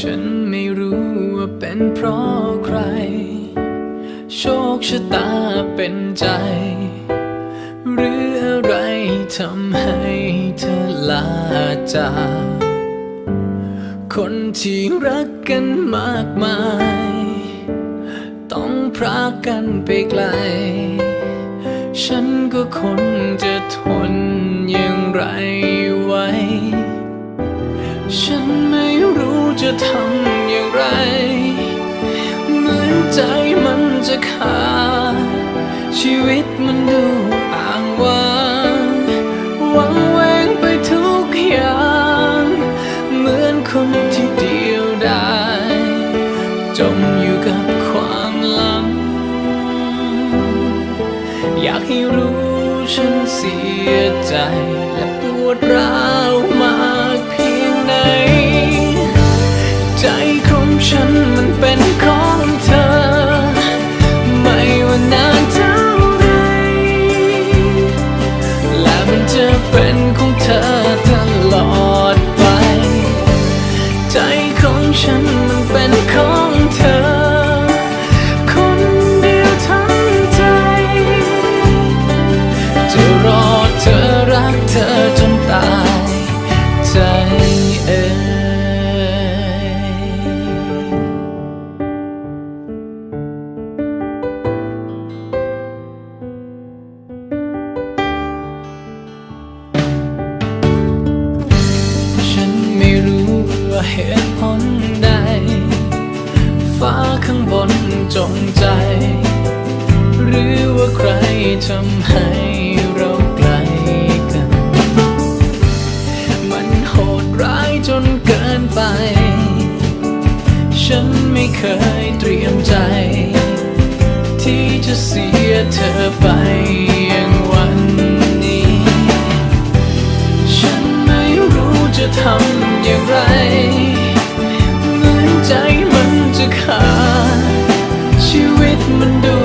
ฉันไม่รู้ว่าเป็นเพราะใคร โชคชะตาเป็นใจ หรืออะไรทำให้เธอลาจากคนที่รักกันมากมาย ต้องพรากกันไปไกล ฉันก็คนจะทนอย่างไรไว้ ฉันไม่ จะทำอย่างไร เหมือนใจมันจะขาดชีวิตมันดูอ่างว่างหวังแวงไปทุกอย่าง เหมือนคนที่เดียวดายจมอยู่กับความหลัง อยากให้รู้ฉันเสียใจและปวดร้าว เป็น เหตุผลใด ฟ้าข้างบนจงใจ หรือว่าใครทำให้เราไกลกัน มันโหดร้ายจนเกินไป ฉันไม่เคยเตรียมใจ ที่จะเสียเธอไปอย่างวันนี้ ฉันไม่รู้จะทำอย่างไร มันดู